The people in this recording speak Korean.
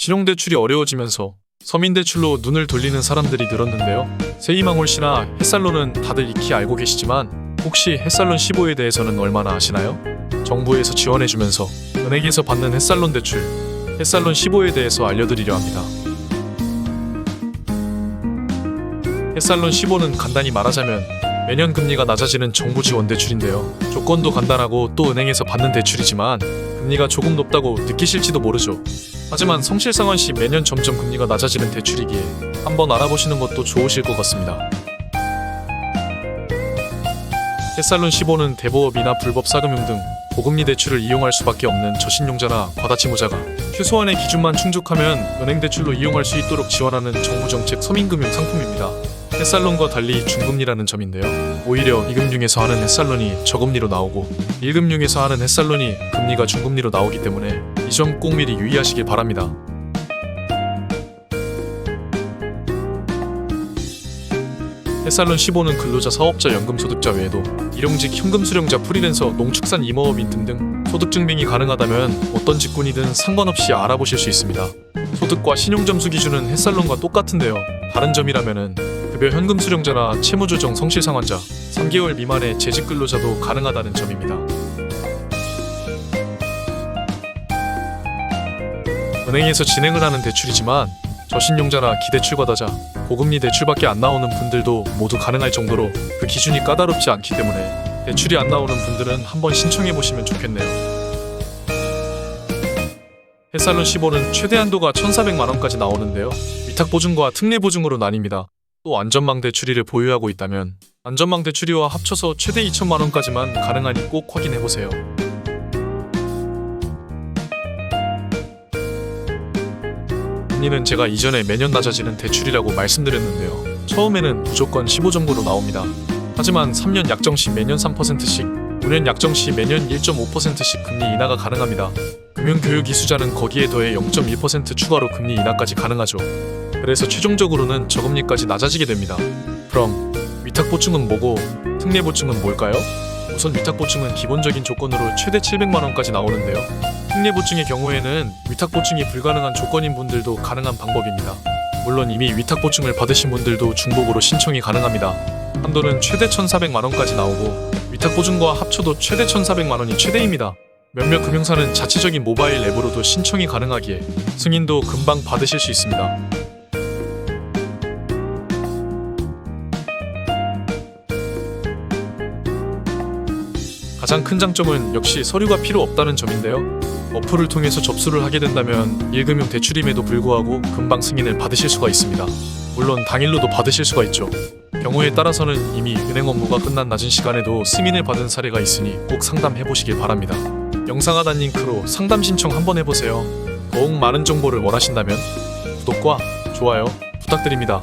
신용대출이 어려워지면서 서민대출로 눈을 돌리는 사람들이 늘었는데요. 세이망홀 씨나 햇살론은 다들 익히 알고 계시지만 혹시 햇살론 15에 대해서는 얼마나 아시나요? 정부에서 지원해주면서 은행에서 받는 햇살론 대출, 햇살론 15에 대해서 알려드리려 합니다. 햇살론 15는 간단히 말하자면 매년 금리가 낮아지는 정부 지원 대출인데요. 조건도 간단하고 또 은행에서 받는 대출이지만 금리가 조금 높다고 느끼실지도 모르죠. 하지만 성실상환 시 매년 점점 금리가 낮아지는 대출이기에 한번 알아보시는 것도 좋으실 것 같습니다. 햇살론 15는 대보업이나 불법 사금융 등 고금리 대출을 이용할 수밖에 없는 저신용자나 과다채무자가 최소한의 기준만 충족하면 은행 대출로 이용할 수 있도록 지원하는 정부 정책 서민금융 상품입니다. 햇살론과 달리 중금리라는 점인데요. 오히려 2금융에서 하는 햇살론이 저금리로 나오고 1금융에서 하는 햇살론이 금리가 중금리로 나오기 때문에 이 점 꼭 미리 유의하시길 바랍니다. 햇살론 15는 근로자, 사업자, 연금소득자 외에도 일용직, 현금 수령자, 프리랜서, 농축산 임업인 등등 소득 증빙이 가능하다면 어떤 직군이든 상관없이 알아보실 수 있습니다. 소득과 신용 점수 기준은 햇살론과 똑같은데요. 다른 점이라면은 급여 현금 수령자나 채무조정 성실상환자, 3개월 미만의 재직 근로자도 가능하다는 점입니다. 은행에서 진행을 하는 대출이지만 저신용자나 기대출과다자, 고금리 대출밖에 안 나오는 분들도 모두 가능할 정도로 그 기준이 까다롭지 않기 때문에 대출이 안 나오는 분들은 한번 신청해 보시면 좋겠네요. 햇살론 15는 최대 한도가 1,400만 원까지 나오는데요. 위탁 보증과 특례 보증으로 나뉩니다. 또 안전망 대출이를 보유하고 있다면 안전망 대출이와 합쳐서 최대 2천만 원까지만 가능하니 꼭 확인해 보세요. 금리는 제가 이전에 매년 낮아지는 대출이라고 말씀드렸는데요. 처음에는 무조건 15 정도로 나옵니다. 하지만 3년 약정 시 매년 3%씩, 5년 약정 시 매년 1.5%씩 금리 인하가 가능합니다. 금융교육 이수자는 거기에 더해 0.1% 추가로 금리 인하까지 가능하죠. 그래서 최종적으로는 저금리까지 낮아지게 됩니다. 그럼 위탁 보증은 뭐고 특례 보증은 뭘까요? 우선 위탁 보증은 기본적인 조건으로 최대 700만 원까지 나오는데요. 특례 보증의 경우에는 위탁 보증이 불가능한 조건인 분들도 가능한 방법입니다. 물론 이미 위탁 보증을 받으신 분들도 중복으로 신청이 가능합니다. 한도는 최대 1,400만 원까지 나오고 위탁 보증과 합쳐도 최대 1,400만 원이 최대입니다. 몇몇 금융사는 자체적인 모바일 앱으로도 신청이 가능하기에 승인도 금방 받으실 수 있습니다. 가장 큰 장점은 역시 서류가 필요 없다는 점인데요. 어플을 통해서 접수를 하게 된다면 1금융 대출임에도 불구하고 금방 승인을 받으실 수가 있습니다. 물론 당일로도 받으실 수가 있죠. 경우에 따라서는 이미 은행 업무가 끝난 낮은 시간에도 승인을 받은 사례가 있으니 꼭 상담해 보시길 바랍니다. 영상 하단 링크로 상담 신청 한번 해보세요. 더욱 많은 정보를 원하신다면 구독과 좋아요 부탁드립니다.